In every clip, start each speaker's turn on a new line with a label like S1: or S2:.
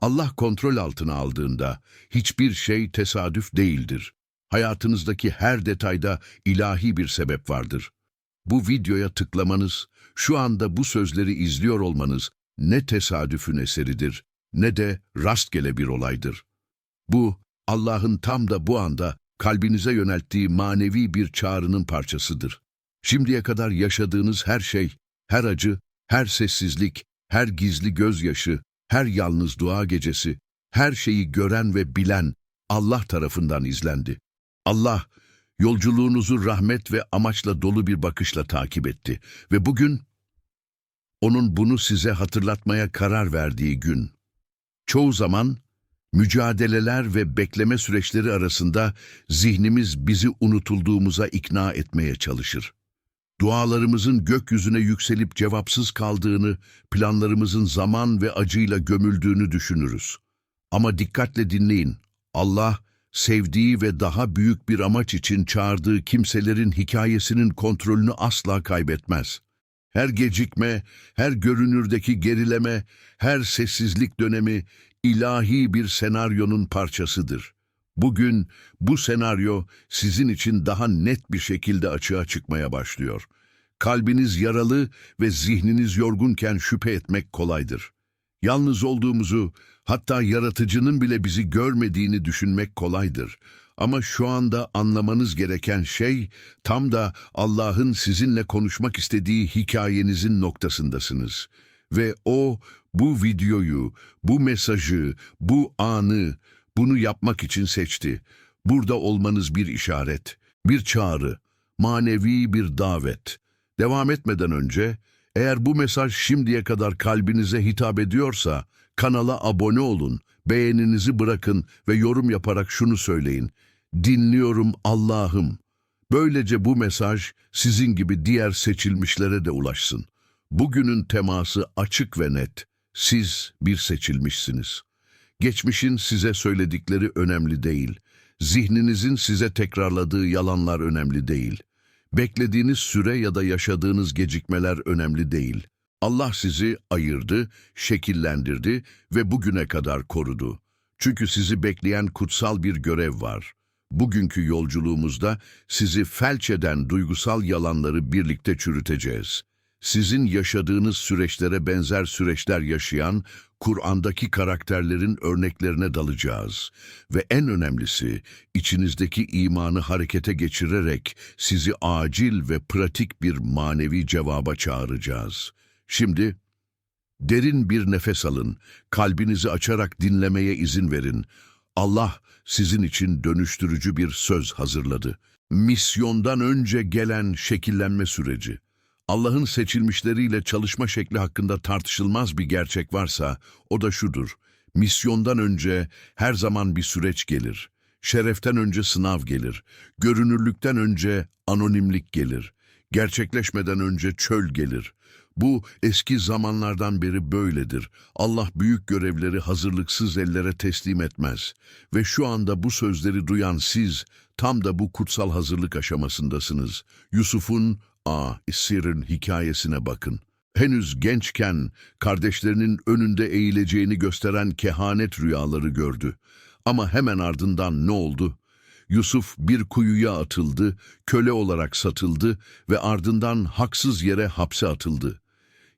S1: Allah kontrol altına aldığında hiçbir şey tesadüf değildir. Hayatınızdaki her detayda ilahi bir sebep vardır. Bu videoya tıklamanız, şu anda bu sözleri izliyor olmanız ne tesadüfün eseridir ne de rastgele bir olaydır. Bu, Allah'ın tam da bu anda kalbinize yönelttiği manevi bir çağrının parçasıdır. Şimdiye kadar yaşadığınız her şey, her acı, her sessizlik, her gizli gözyaşı, her yalnız dua gecesi, her şeyi gören ve bilen Allah tarafından izlendi. Allah, yolculuğunuzu rahmet ve amaçla dolu bir bakışla takip etti ve bugün onun bunu size hatırlatmaya karar verdiği gün. Çoğu zaman mücadeleler ve bekleme süreçleri arasında zihnimiz bizi unutulduğumuza ikna etmeye çalışır. Dualarımızın gökyüzüne yükselip cevapsız kaldığını, planlarımızın zaman ve acıyla gömüldüğünü düşünürüz. Ama dikkatle dinleyin. Allah, sevdiği ve daha büyük bir amaç için çağırdığı kimselerin hikayesinin kontrolünü asla kaybetmez. Her gecikme, her görünürdeki gerileme, her sessizlik dönemi ilahi bir senaryonun parçasıdır. Bugün bu senaryo sizin için daha net bir şekilde açığa çıkmaya başlıyor. Kalbiniz yaralı ve zihniniz yorgunken şüphe etmek kolaydır. Yalnız olduğumuzu, hatta yaratıcının bile bizi görmediğini düşünmek kolaydır. Ama şu anda anlamanız gereken şey tam da Allah'ın sizinle konuşmak istediği hikayenizin noktasındasınız. Ve O bu videoyu, bu mesajı, bu anı, bunu yapmak için seçti. Burada olmanız bir işaret, bir çağrı, manevi bir davet. Devam etmeden önce, eğer bu mesaj şimdiye kadar kalbinize hitap ediyorsa, kanala abone olun, beğeninizi bırakın ve yorum yaparak şunu söyleyin. Dinliyorum Allah'ım. Böylece bu mesaj sizin gibi diğer seçilmişlere de ulaşsın. Bugünün teması açık ve net. Siz bir seçilmişsiniz. Geçmişin size söyledikleri önemli değil. Zihninizin size tekrarladığı yalanlar önemli değil. Beklediğiniz süre ya da yaşadığınız gecikmeler önemli değil. Allah sizi ayırdı, şekillendirdi ve bugüne kadar korudu. Çünkü sizi bekleyen kutsal bir görev var. Bugünkü yolculuğumuzda sizi felç eden duygusal yalanları birlikte çürüteceğiz. Sizin yaşadığınız süreçlere benzer süreçler yaşayan Kur'an'daki karakterlerin örneklerine dalacağız. Ve en önemlisi içinizdeki imanı harekete geçirerek sizi acil ve pratik bir manevi cevaba çağıracağız. Şimdi derin bir nefes alın, kalbinizi açarak dinlemeye izin verin. Allah sizin için dönüştürücü bir söz hazırladı. Misyondan önce gelen şekillenme süreci. Allah'ın seçilmişleriyle çalışma şekli hakkında tartışılmaz bir gerçek varsa o da şudur. Misyondan önce her zaman bir süreç gelir. Şereften önce sınav gelir. Görünürlükten önce anonimlik gelir. Gerçekleşmeden önce çöl gelir. Bu eski zamanlardan beri böyledir. Allah büyük görevleri hazırlıksız ellere teslim etmez. Ve şu anda bu sözleri duyan siz tam da bu kutsal hazırlık aşamasındasınız. Yusuf'un A. İssir'in hikayesine bakın. Henüz gençken kardeşlerinin önünde eğileceğini gösteren kehanet rüyaları gördü. Ama hemen ardından ne oldu? Yusuf bir kuyuya atıldı, köle olarak satıldı ve ardından haksız yere hapse atıldı.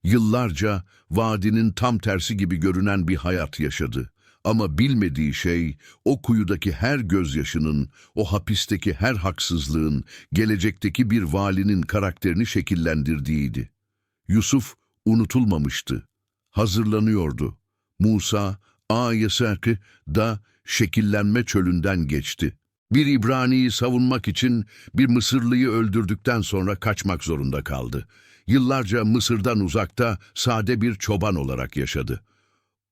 S1: Yıllarca vadinin tam tersi gibi görünen bir hayat yaşadı. Ama bilmediği şey o kuyudaki her gözyaşının, o hapisteki her haksızlığın, gelecekteki bir valinin karakterini şekillendirdiğiydi. Yusuf unutulmamıştı. Hazırlanıyordu. Musa, Ayesak'ı da şekillenme çölünden geçti. Bir İbrani'yi savunmak için bir Mısırlıyı öldürdükten sonra kaçmak zorunda kaldı. Yıllarca Mısır'dan uzakta sade bir çoban olarak yaşadı.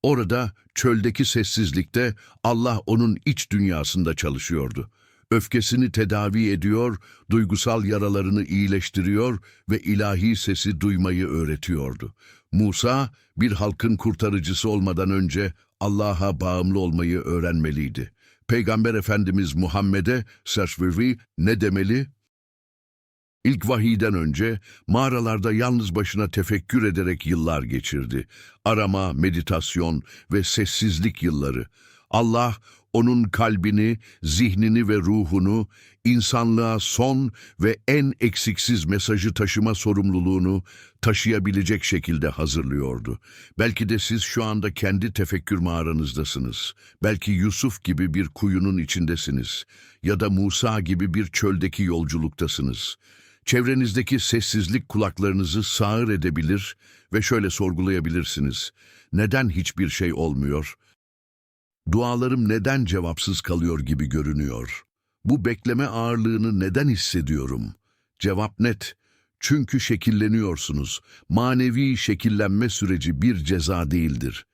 S1: Orada, çöldeki sessizlikte Allah onun iç dünyasında çalışıyordu. Öfkesini tedavi ediyor, duygusal yaralarını iyileştiriyor ve ilahi sesi duymayı öğretiyordu. Musa, bir halkın kurtarıcısı olmadan önce Allah'a bağımlı olmayı öğrenmeliydi. Peygamber Efendimiz Muhammed'e, Serşvevi ne demeli? İlk vahiyden önce mağaralarda yalnız başına tefekkür ederek yıllar geçirdi. Arama, meditasyon ve sessizlik yılları. Allah onun kalbini, zihnini ve ruhunu insanlığa son ve en eksiksiz mesajı taşıma sorumluluğunu taşıyabilecek şekilde hazırlıyordu. Belki de siz şu anda kendi tefekkür mağaranızdasınız. Belki Yusuf gibi bir kuyunun içindesiniz ya da Musa gibi bir çöldeki yolculuktasınız. Çevrenizdeki sessizlik kulaklarınızı sağır edebilir ve şöyle sorgulayabilirsiniz. Neden hiçbir şey olmuyor? Dualarım neden cevapsız kalıyor gibi görünüyor? Bu bekleme ağırlığını neden hissediyorum? Cevap net. Çünkü şekilleniyorsunuz. Manevi şekillenme süreci bir ceza değildir.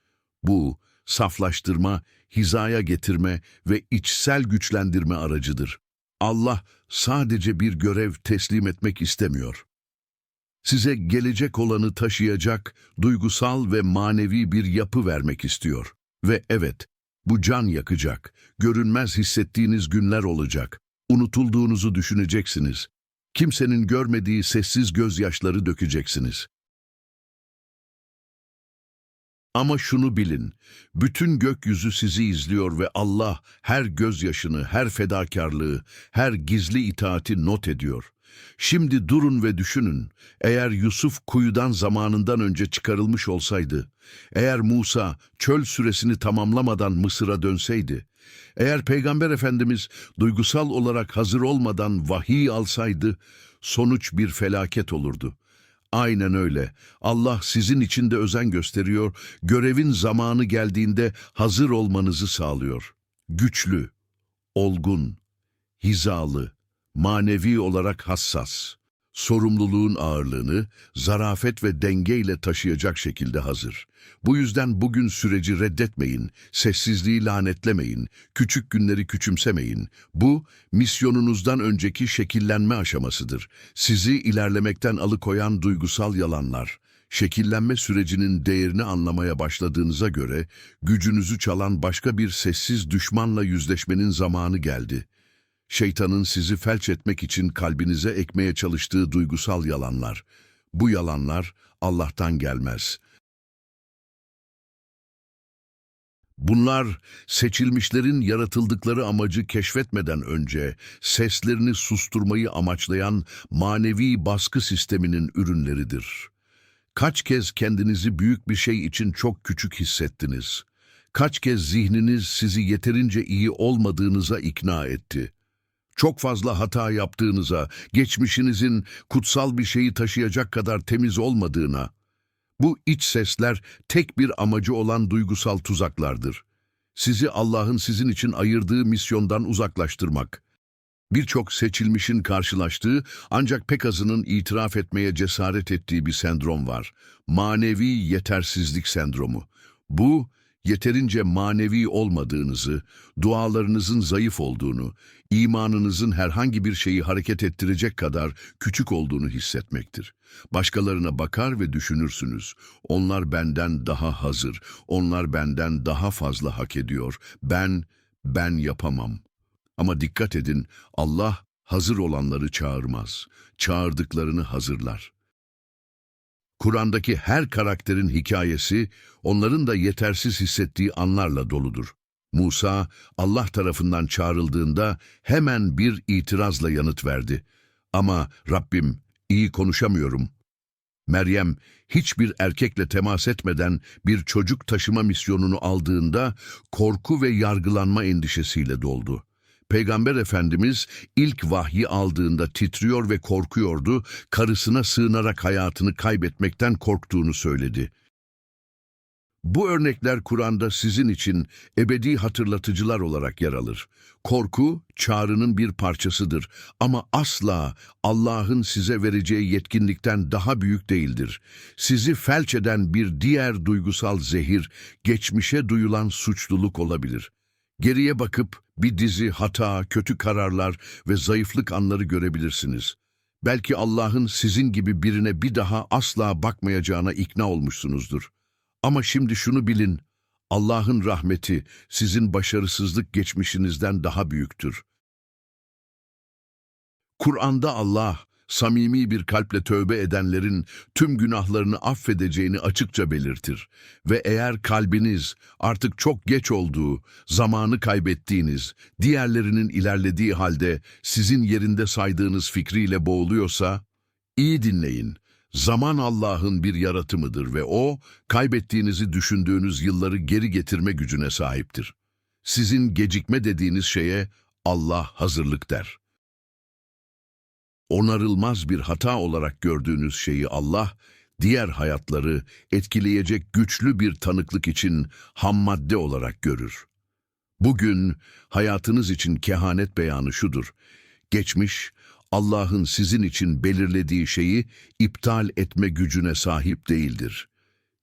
S1: Bu, saflaştırma, hizaya getirme ve içsel güçlendirme aracıdır. Allah sadece bir görev teslim etmek istemiyor. Size gelecek olanı taşıyacak, duygusal ve manevi bir yapı vermek istiyor. Ve evet, bu can yakacak, görünmez hissettiğiniz günler olacak. Unutulduğunuzu düşüneceksiniz. Kimsenin görmediği sessiz gözyaşları dökeceksiniz. Ama şunu bilin, bütün gökyüzü sizi izliyor ve Allah her gözyaşını, her fedakarlığı, her gizli itaati not ediyor. Şimdi durun ve düşünün, eğer Yusuf kuyudan zamanından önce çıkarılmış olsaydı, eğer Musa çöl süresini tamamlamadan Mısır'a dönseydi, eğer Peygamber Efendimiz duygusal olarak hazır olmadan vahiy alsaydı, sonuç bir felaket olurdu. Aynen öyle. Allah sizin için de özen gösteriyor, görevin zamanı geldiğinde hazır olmanızı sağlıyor. Güçlü, olgun, hizalı, manevi olarak hassas, sorumluluğun ağırlığını zarafet ve dengeyle taşıyacak şekilde hazır. Bu yüzden bugün süreci reddetmeyin, sessizliği lanetlemeyin, küçük günleri küçümsemeyin. Bu, misyonunuzdan önceki şekillenme aşamasıdır. Sizi ilerlemekten alıkoyan duygusal yalanlar, şekillenme sürecinin değerini anlamaya başladığınıza göre, gücünüzü çalan başka bir sessiz düşmanla yüzleşmenin zamanı geldi. Şeytanın sizi felç etmek için kalbinize ekmeye çalıştığı duygusal yalanlar. Bu yalanlar Allah'tan gelmez. Bunlar seçilmişlerin yaratıldıkları amacı keşfetmeden önce seslerini susturmayı amaçlayan manevi baskı sisteminin ürünleridir. Kaç kez kendinizi büyük bir şey için çok küçük hissettiniz? Kaç kez zihniniz sizi yeterince iyi olmadığınıza ikna etti? Çok fazla hata yaptığınıza, geçmişinizin kutsal bir şeyi taşıyacak kadar temiz olmadığına, bu iç sesler tek bir amacı olan duygusal tuzaklardır. Sizi Allah'ın sizin için ayırdığı misyondan uzaklaştırmak. Birçok seçilmişin karşılaştığı ancak pek azının itiraf etmeye cesaret ettiği bir sendrom var. Manevi yetersizlik sendromu. Bu, yeterince manevi olmadığınızı, dualarınızın zayıf olduğunu, imanınızın herhangi bir şeyi hareket ettirecek kadar küçük olduğunu hissetmektir. Başkalarına bakar ve düşünürsünüz. Onlar benden daha hazır, onlar benden daha fazla hak ediyor. Ben, ben yapamam. Ama dikkat edin, Allah hazır olanları çağırmaz. Çağırdıklarını hazırlar. Kur'an'daki her karakterin hikayesi, onların da yetersiz hissettiği anlarla doludur. Musa, Allah tarafından çağrıldığında hemen bir itirazla yanıt verdi. Ama Rabbim, iyi konuşamıyorum. Meryem, hiçbir erkekle temas etmeden bir çocuk taşıma misyonunu aldığında korku ve yargılanma endişesiyle doldu. Peygamber Efendimiz ilk vahyi aldığında titriyor ve korkuyordu, karısına sığınarak hayatını kaybetmekten korktuğunu söyledi. Bu örnekler Kur'an'da sizin için ebedi hatırlatıcılar olarak yer alır. Korku, çağrının bir parçasıdır ama asla Allah'ın size vereceği yetkinlikten daha büyük değildir. Sizi felç eden bir diğer duygusal zehir, geçmişe duyulan suçluluk olabilir. Geriye bakıp bir dizi hata, kötü kararlar ve zayıflık anları görebilirsiniz. Belki Allah'ın sizin gibi birine bir daha asla bakmayacağına ikna olmuşsunuzdur. Ama şimdi şunu bilin, Allah'ın rahmeti sizin başarısızlık geçmişinizden daha büyüktür. Kur'an'da Allah samimi bir kalple tövbe edenlerin tüm günahlarını affedeceğini açıkça belirtir. Ve eğer kalbiniz artık çok geç olduğu, zamanı kaybettiğiniz, diğerlerinin ilerlediği halde sizin yerinde saydığınız fikriyle boğuluyorsa, iyi dinleyin. Zaman Allah'ın bir yaratımıdır ve O, kaybettiğinizi düşündüğünüz yılları geri getirme gücüne sahiptir. Sizin gecikme dediğiniz şeye Allah hazırlık der. Onarılmaz bir hata olarak gördüğünüz şeyi Allah, diğer hayatları etkileyecek güçlü bir tanıklık için ham madde olarak görür. Bugün hayatınız için kehanet beyanı şudur. Geçmiş, Allah'ın sizin için belirlediği şeyi iptal etme gücüne sahip değildir.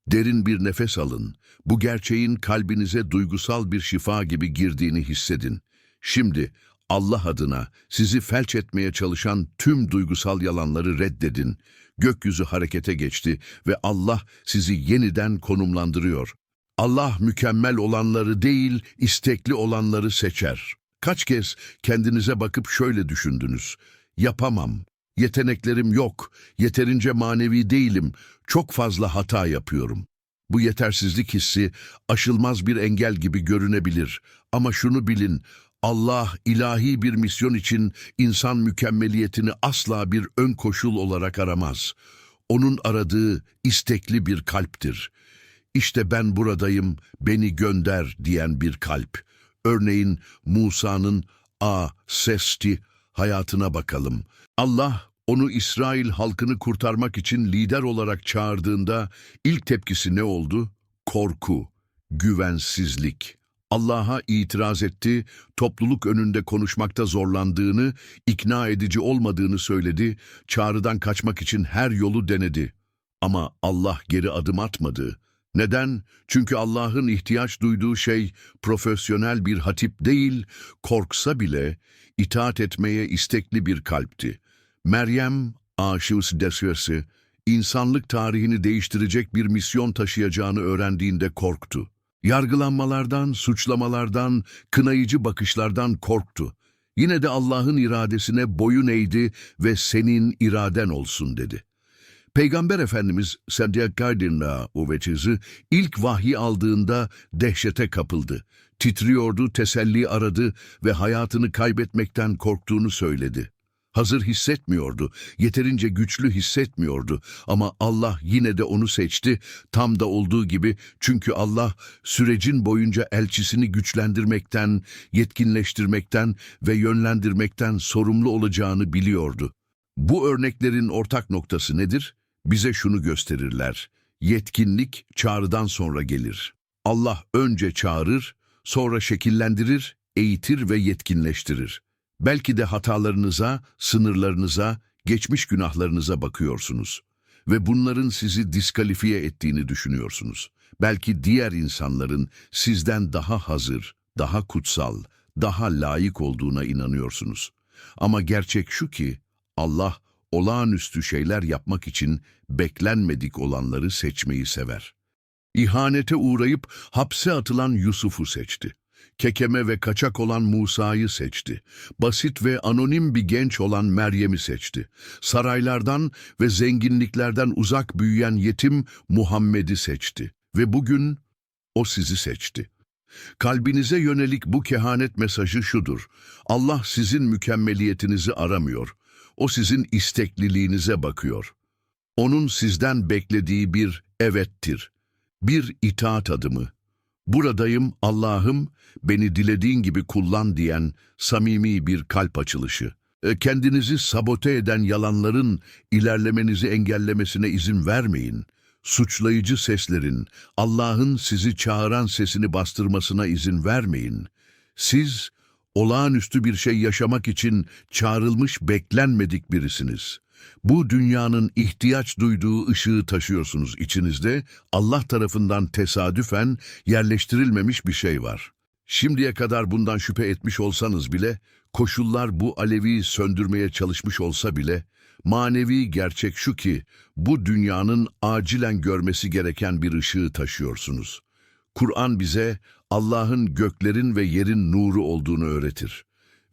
S1: Derin bir nefes alın. Bu gerçeğin kalbinize duygusal bir şifa gibi girdiğini hissedin. Şimdi Allah adına sizi felç etmeye çalışan tüm duygusal yalanları reddedin. Gökyüzü harekete geçti ve Allah sizi yeniden konumlandırıyor. Allah mükemmel olanları değil, istekli olanları seçer. Kaç kez kendinize bakıp şöyle düşündünüz. Yapamam, yeteneklerim yok, yeterince manevi değilim, çok fazla hata yapıyorum. Bu yetersizlik hissi aşılmaz bir engel gibi görünebilir. Ama şunu bilin, Allah ilahi bir misyon için insan mükemmeliyetini asla bir ön koşul olarak aramaz. Onun aradığı istekli bir kalptir. İşte ben buradayım, beni gönder diyen bir kalp. Örneğin Musa'nın A sesti hayatına bakalım. Allah onu İsrail halkını kurtarmak için lider olarak çağırdığında ilk tepkisi ne oldu? Korku, güvensizlik. Allah'a itiraz etti, topluluk önünde konuşmakta zorlandığını, ikna edici olmadığını söyledi, çağrıdan kaçmak için her yolu denedi. Ama Allah geri adım atmadı. Neden? Çünkü Allah'ın ihtiyaç duyduğu şey profesyonel bir hatip değil, korksa bile itaat etmeye istekli bir kalpti. Meryem, aşığıs desesi, insanlık tarihini değiştirecek bir misyon taşıyacağını öğrendiğinde korktu. Yargılanmalardan, suçlamalardan, kınayıcı bakışlardan korktu. Yine de Allah'ın iradesine boyun eğdi ve senin iraden olsun dedi. Peygamber Efendimiz Saddakadin'la uvvetizi ilk vahyi aldığında dehşete kapıldı. Titriyordu, teselli aradı ve hayatını kaybetmekten korktuğunu söyledi. Hazır hissetmiyordu, yeterince güçlü hissetmiyordu ama Allah yine de onu seçti, tam da olduğu gibi çünkü Allah sürecin boyunca elçisini güçlendirmekten, yetkinleştirmekten ve yönlendirmekten sorumlu olacağını biliyordu. Bu örneklerin ortak noktası nedir? Bize şunu gösterirler. Yetkinlik çağrıdan sonra gelir. Allah önce çağırır, sonra şekillendirir, eğitir ve yetkinleştirir. Belki de hatalarınıza, sınırlarınıza, geçmiş günahlarınıza bakıyorsunuz ve bunların sizi diskalifiye ettiğini düşünüyorsunuz. Belki diğer insanların sizden daha hazır, daha kutsal, daha layık olduğuna inanıyorsunuz. Ama gerçek şu ki Allah olağanüstü şeyler yapmak için beklenmedik olanları seçmeyi sever. İhanete uğrayıp hapse atılan Yusuf'u seçti. Kekeme ve kaçak olan Musa'yı seçti. Basit ve anonim bir genç olan Meryem'i seçti. Saraylardan ve zenginliklerden uzak büyüyen yetim Muhammed'i seçti. Ve bugün o sizi seçti. Kalbinize yönelik bu kehanet mesajı şudur. Allah sizin mükemmeliyetinizi aramıyor. O sizin istekliliğinize bakıyor. Onun sizden beklediği bir evettir. Bir itaat adımı. Buradayım Allah'ım beni dilediğin gibi kullan diyen samimi bir kalp açılışı. E, Kendinizi sabote eden yalanların ilerlemenizi engellemesine izin vermeyin. Suçlayıcı seslerin, Allah'ın sizi çağıran sesini bastırmasına izin vermeyin. Siz olağanüstü bir şey yaşamak için çağrılmış beklenmedik birisiniz. Bu dünyanın ihtiyaç duyduğu ışığı taşıyorsunuz içinizde. Allah tarafından tesadüfen yerleştirilmemiş bir şey var. Şimdiye kadar bundan şüphe etmiş olsanız bile, koşullar bu alevi söndürmeye çalışmış olsa bile, manevi gerçek şu ki, bu dünyanın acilen görmesi gereken bir ışığı taşıyorsunuz. Kur'an bize Allah'ın göklerin ve yerin nuru olduğunu öğretir.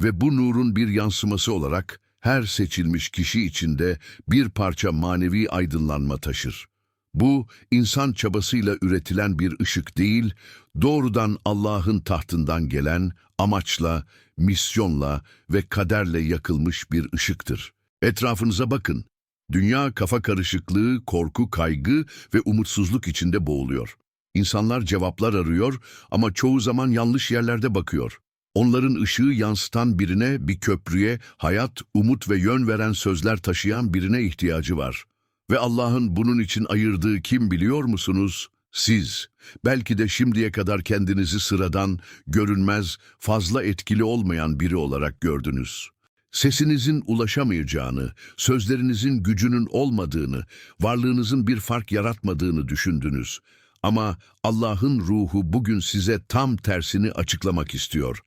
S1: Ve bu nurun bir yansıması olarak her seçilmiş kişi içinde bir parça manevi aydınlanma taşır. Bu, insan çabasıyla üretilen bir ışık değil, doğrudan Allah'ın tahtından gelen amaçla, misyonla ve kaderle yakılmış bir ışıktır. Etrafınıza bakın. Dünya kafa karışıklığı, korku, kaygı ve umutsuzluk içinde boğuluyor. İnsanlar cevaplar arıyor ama çoğu zaman yanlış yerlerde bakıyor. Onların ışığı yansıtan birine, bir köprüye, hayat, umut ve yön veren sözler taşıyan birine ihtiyacı var. Ve Allah'ın bunun için ayırdığı kim biliyor musunuz? Siz. Belki de şimdiye kadar kendinizi sıradan, görünmez, fazla etkili olmayan biri olarak gördünüz. Sesinizin ulaşamayacağını, sözlerinizin gücünün olmadığını, varlığınızın bir fark yaratmadığını düşündünüz. Ama Allah'ın ruhu bugün size tam tersini açıklamak istiyor.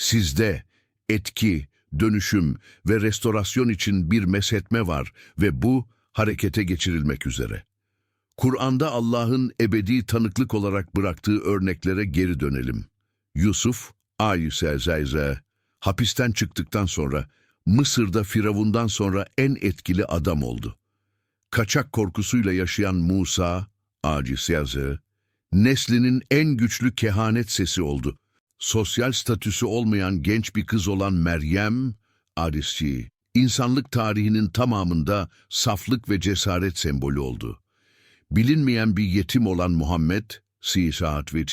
S1: Sizde etki, dönüşüm ve restorasyon için bir mesetme var ve bu harekete geçirilmek üzere. Kur'an'da Allah'ın ebedi tanıklık olarak bıraktığı örneklere geri dönelim. Yusuf, Ayüsezeyze, hapisten çıktıktan sonra Mısır'da Firavundan sonra en etkili adam oldu. Kaçak korkusuyla yaşayan Musa, Acizeze, neslinin en güçlü kehanet sesi oldu. Sosyal statüsü olmayan genç bir kız olan Meryem, Arisçi, insanlık tarihinin tamamında saflık ve cesaret sembolü oldu. Bilinmeyen bir yetim olan Muhammed, Sisaat ve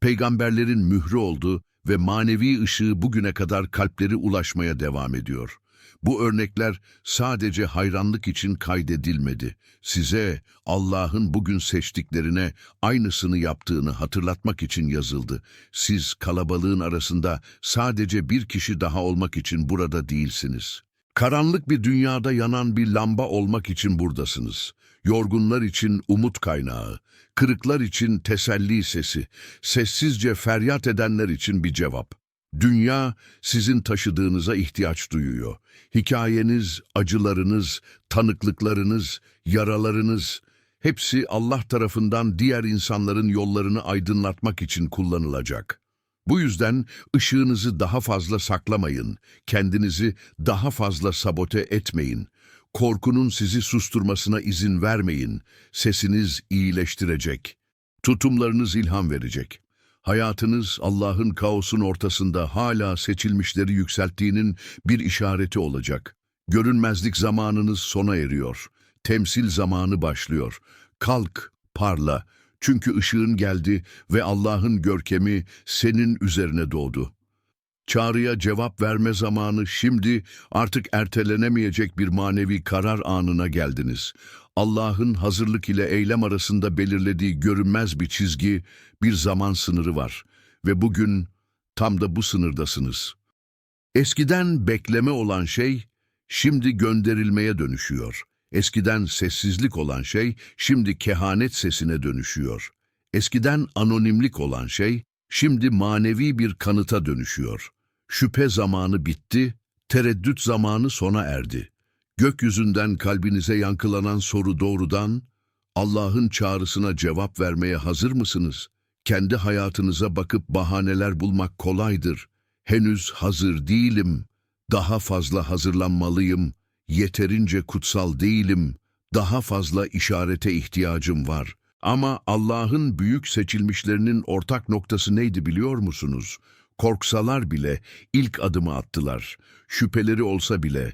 S1: peygamberlerin mührü oldu ve manevi ışığı bugüne kadar kalpleri ulaşmaya devam ediyor. Bu örnekler sadece hayranlık için kaydedilmedi. Size Allah'ın bugün seçtiklerine aynısını yaptığını hatırlatmak için yazıldı. Siz kalabalığın arasında sadece bir kişi daha olmak için burada değilsiniz. Karanlık bir dünyada yanan bir lamba olmak için buradasınız. Yorgunlar için umut kaynağı, kırıklar için teselli sesi, sessizce feryat edenler için bir cevap. Dünya sizin taşıdığınıza ihtiyaç duyuyor. Hikayeniz, acılarınız, tanıklıklarınız, yaralarınız hepsi Allah tarafından diğer insanların yollarını aydınlatmak için kullanılacak. Bu yüzden ışığınızı daha fazla saklamayın, kendinizi daha fazla sabote etmeyin. Korkunun sizi susturmasına izin vermeyin. Sesiniz iyileştirecek. Tutumlarınız ilham verecek. Hayatınız Allah'ın kaosun ortasında hala seçilmişleri yükselttiğinin bir işareti olacak. Görünmezlik zamanınız sona eriyor. Temsil zamanı başlıyor. Kalk, parla. Çünkü ışığın geldi ve Allah'ın görkemi senin üzerine doğdu. Çağrıya cevap verme zamanı şimdi artık ertelenemeyecek bir manevi karar anına geldiniz. Allah'ın hazırlık ile eylem arasında belirlediği görünmez bir çizgi, bir zaman sınırı var. Ve bugün tam da bu sınırdasınız. Eskiden bekleme olan şey, şimdi gönderilmeye dönüşüyor. Eskiden sessizlik olan şey, şimdi kehanet sesine dönüşüyor. Eskiden anonimlik olan şey, şimdi manevi bir kanıta dönüşüyor. Şüphe zamanı bitti, tereddüt zamanı sona erdi. Gökyüzünden kalbinize yankılanan soru doğrudan, Allah'ın çağrısına cevap vermeye hazır mısınız? Kendi hayatınıza bakıp bahaneler bulmak kolaydır. Henüz hazır değilim, daha fazla hazırlanmalıyım, yeterince kutsal değilim, daha fazla işarete ihtiyacım var. Ama Allah'ın büyük seçilmişlerinin ortak noktası neydi biliyor musunuz? Korksalar bile ilk adımı attılar. Şüpheleri olsa bile,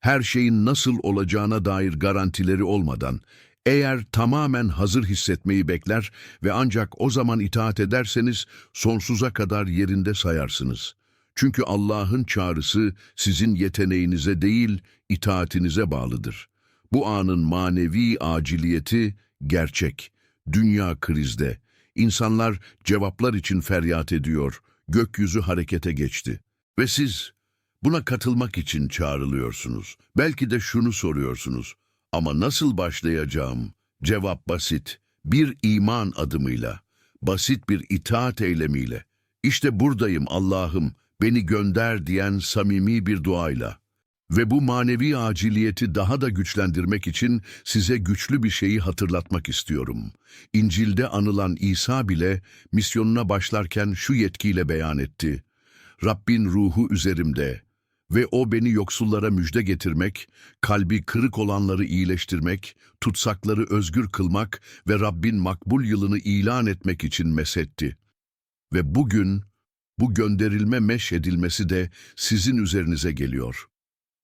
S1: her şeyin nasıl olacağına dair garantileri olmadan, eğer tamamen hazır hissetmeyi bekler ve ancak o zaman itaat ederseniz sonsuza kadar yerinde sayarsınız. Çünkü Allah'ın çağrısı sizin yeteneğinize değil, itaatinize bağlıdır. Bu anın manevi aciliyeti gerçek. Dünya krizde. İnsanlar cevaplar için feryat ediyor. Gökyüzü harekete geçti. Ve siz buna katılmak için çağrılıyorsunuz. Belki de şunu soruyorsunuz. Ama nasıl başlayacağım? Cevap basit. Bir iman adımıyla. Basit bir itaat eylemiyle. İşte buradayım Allah'ım, beni gönder diyen samimi bir duayla. Ve bu manevi aciliyeti daha da güçlendirmek için size güçlü bir şeyi hatırlatmak istiyorum. İncil'de anılan İsa bile misyonuna başlarken şu yetkiyle beyan etti. Rabbin ruhu üzerimde Ve o beni yoksullara müjde getirmek, kalbi kırık olanları iyileştirmek, tutsakları özgür kılmak ve Rabbin makbul yılını ilan etmek için mesetti. Ve bugün bu gönderilme meş edilmesi de sizin üzerinize geliyor.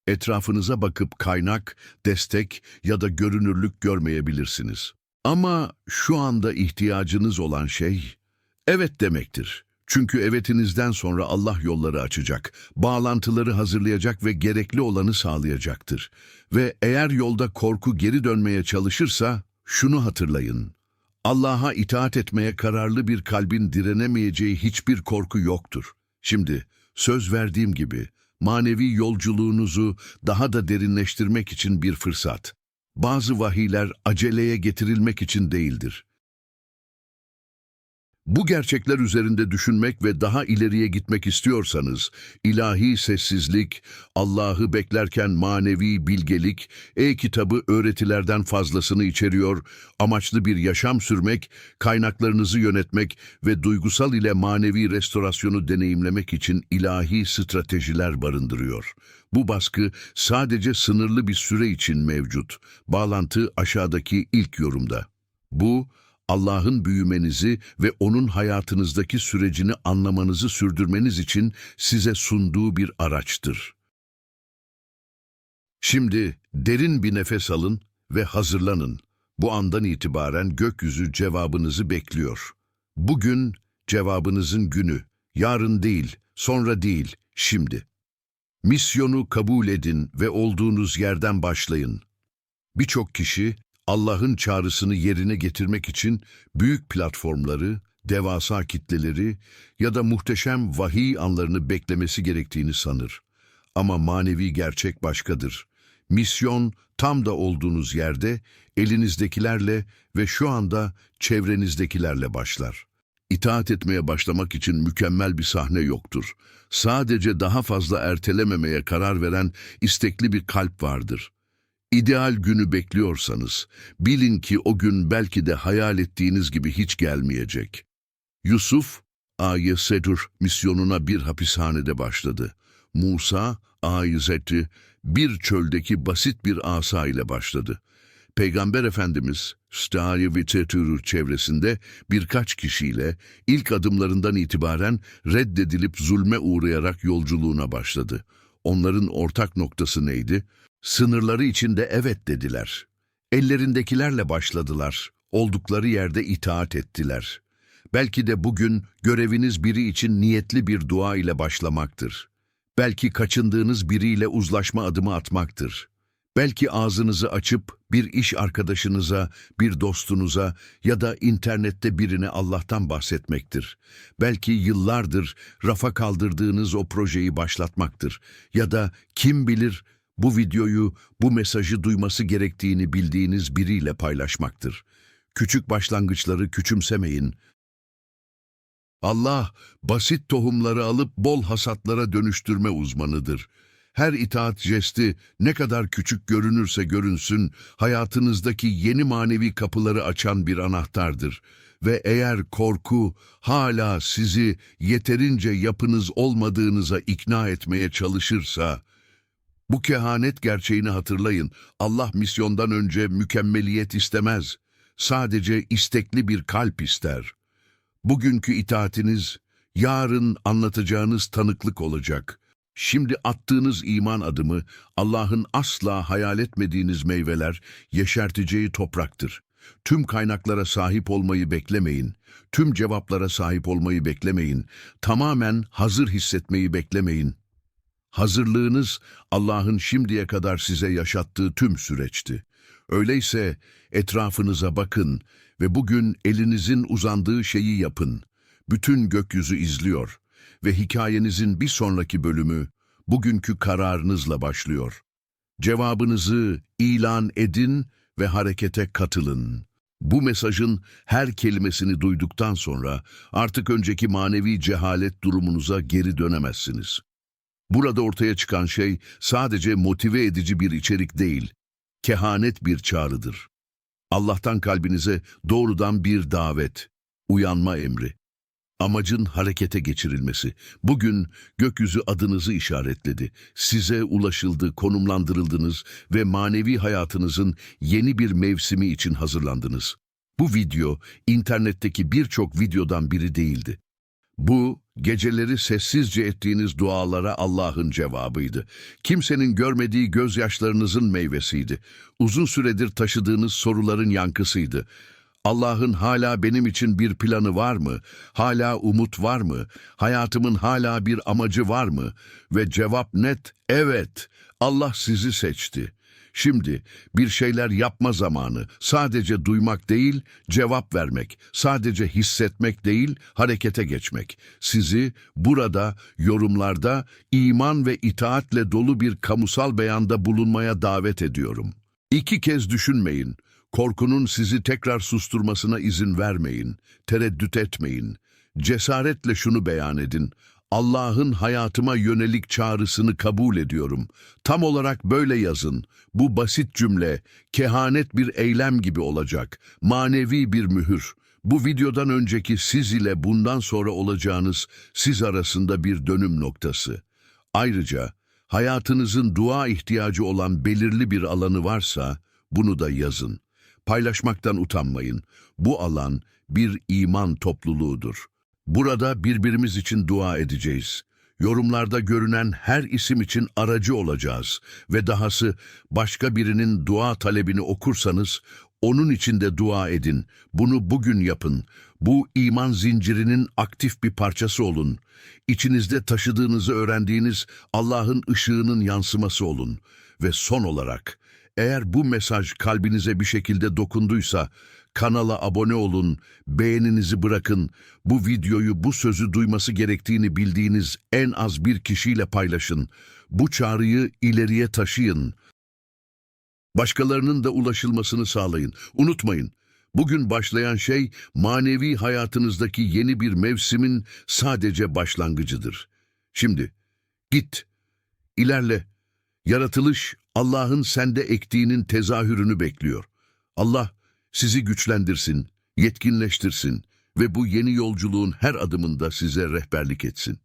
S1: Etrafınıza bakıp kaynak, destek ya da görünürlük görmeyebilirsiniz. Ama şu anda ihtiyacınız olan şey evet demektir. Çünkü evetinizden sonra Allah yolları açacak, bağlantıları hazırlayacak ve gerekli olanı sağlayacaktır. Ve eğer yolda korku geri dönmeye çalışırsa şunu hatırlayın. Allah'a itaat etmeye kararlı bir kalbin direnemeyeceği hiçbir korku yoktur. Şimdi söz verdiğim gibi manevi yolculuğunuzu daha da derinleştirmek için bir fırsat. Bazı vahiyler aceleye getirilmek için değildir. Bu gerçekler üzerinde düşünmek ve daha ileriye gitmek istiyorsanız, ilahi sessizlik, Allah'ı beklerken manevi bilgelik, e-kitabı öğretilerden fazlasını içeriyor, amaçlı bir yaşam sürmek, kaynaklarınızı yönetmek ve duygusal ile manevi restorasyonu deneyimlemek için ilahi stratejiler barındırıyor. Bu baskı sadece sınırlı bir süre için mevcut. Bağlantı aşağıdaki ilk yorumda. Bu, Allah'ın büyümenizi ve O'nun hayatınızdaki sürecini anlamanızı sürdürmeniz için size sunduğu bir araçtır. Şimdi derin bir nefes alın ve hazırlanın. Bu andan itibaren gökyüzü cevabınızı bekliyor. Bugün cevabınızın günü. Yarın değil, sonra değil, şimdi. Misyonu kabul edin ve olduğunuz yerden başlayın. Birçok kişi Allah'ın çağrısını yerine getirmek için büyük platformları, devasa kitleleri ya da muhteşem vahiy anlarını beklemesi gerektiğini sanır. Ama manevi gerçek başkadır. Misyon tam da olduğunuz yerde, elinizdekilerle ve şu anda çevrenizdekilerle başlar. İtaat etmeye başlamak için mükemmel bir sahne yoktur. Sadece daha fazla ertelememeye karar veren istekli bir kalp vardır. İdeal günü bekliyorsanız, bilin ki o gün belki de hayal ettiğiniz gibi hiç gelmeyecek. Yusuf, Ayı Sedur misyonuna bir hapishanede başladı. Musa, Ayı Zeti, bir çöldeki basit bir asa ile başladı. Peygamber Efendimiz, Stâri ve Tetürü çevresinde birkaç kişiyle ilk adımlarından itibaren reddedilip zulme uğrayarak yolculuğuna başladı. Onların ortak noktası neydi? Sınırları içinde evet dediler. Ellerindekilerle başladılar. Oldukları yerde itaat ettiler. Belki de bugün göreviniz biri için niyetli bir dua ile başlamaktır. Belki kaçındığınız biriyle uzlaşma adımı atmaktır. Belki ağzınızı açıp bir iş arkadaşınıza, bir dostunuza ya da internette birine Allah'tan bahsetmektir. Belki yıllardır rafa kaldırdığınız o projeyi başlatmaktır. Ya da kim bilir bu videoyu, bu mesajı duyması gerektiğini bildiğiniz biriyle paylaşmaktır. Küçük başlangıçları küçümsemeyin. Allah, basit tohumları alıp bol hasatlara dönüştürme uzmanıdır. Her itaat jesti ne kadar küçük görünürse görünsün, hayatınızdaki yeni manevi kapıları açan bir anahtardır. Ve eğer korku hala sizi yeterince yapınız olmadığınıza ikna etmeye çalışırsa, bu kehanet gerçeğini hatırlayın. Allah misyondan önce mükemmeliyet istemez. Sadece istekli bir kalp ister. Bugünkü itaatiniz, yarın anlatacağınız tanıklık olacak. Şimdi attığınız iman adımı, Allah'ın asla hayal etmediğiniz meyveler, yeşerteceği topraktır. Tüm kaynaklara sahip olmayı beklemeyin. Tüm cevaplara sahip olmayı beklemeyin. Tamamen hazır hissetmeyi beklemeyin. Hazırlığınız Allah'ın şimdiye kadar size yaşattığı tüm süreçti. Öyleyse etrafınıza bakın ve bugün elinizin uzandığı şeyi yapın. Bütün gökyüzü izliyor ve hikayenizin bir sonraki bölümü bugünkü kararınızla başlıyor. Cevabınızı ilan edin ve harekete katılın. Bu mesajın her kelimesini duyduktan sonra artık önceki manevi cehalet durumunuza geri dönemezsiniz. Burada ortaya çıkan şey sadece motive edici bir içerik değil, kehanet bir çağrıdır. Allah'tan kalbinize doğrudan bir davet, uyanma emri. Amacın harekete geçirilmesi. Bugün gökyüzü adınızı işaretledi. Size ulaşıldı, konumlandırıldınız ve manevi hayatınızın yeni bir mevsimi için hazırlandınız. Bu video internetteki birçok videodan biri değildi. Bu, geceleri sessizce ettiğiniz dualara Allah'ın cevabıydı. Kimsenin görmediği gözyaşlarınızın meyvesiydi. Uzun süredir taşıdığınız soruların yankısıydı. Allah'ın hala benim için bir planı var mı? Hala umut var mı? Hayatımın hala bir amacı var mı? Ve cevap net, evet. Allah sizi seçti. Şimdi bir şeyler yapma zamanı. Sadece duymak değil, cevap vermek. Sadece hissetmek değil, harekete geçmek. Sizi burada, yorumlarda iman ve itaatle dolu bir kamusal beyanda bulunmaya davet ediyorum. İki kez düşünmeyin. Korkunun sizi tekrar susturmasına izin vermeyin. Tereddüt etmeyin. Cesaretle şunu beyan edin. Allah'ın hayatıma yönelik çağrısını kabul ediyorum. Tam olarak böyle yazın. Bu basit cümle, kehanet bir eylem gibi olacak. Manevi bir mühür. Bu videodan önceki siz ile bundan sonra olacağınız siz arasında bir dönüm noktası. Ayrıca hayatınızın dua ihtiyacı olan belirli bir alanı varsa bunu da yazın. Paylaşmaktan utanmayın. Bu alan bir iman topluluğudur. Burada birbirimiz için dua edeceğiz. Yorumlarda görünen her isim için aracı olacağız ve dahası başka birinin dua talebini okursanız onun için de dua edin. Bunu bugün yapın. Bu iman zincirinin aktif bir parçası olun. İçinizde taşıdığınızı öğrendiğiniz Allah'ın ışığının yansıması olun. Ve son olarak eğer bu mesaj kalbinize bir şekilde dokunduysa kanala abone olun, beğeninizi bırakın. Bu videoyu, bu sözü duyması gerektiğini bildiğiniz en az bir kişiyle paylaşın. Bu çağrıyı ileriye taşıyın. Başkalarının da ulaşılmasını sağlayın. Unutmayın, bugün başlayan şey manevi hayatınızdaki yeni bir mevsimin sadece başlangıcıdır. Şimdi git, ilerle. Yaratılış Allah'ın sende ektiğinin tezahürünü bekliyor. Allah sizi güçlendirsin, yetkinleştirsin ve bu yeni yolculuğun her adımında size rehberlik etsin.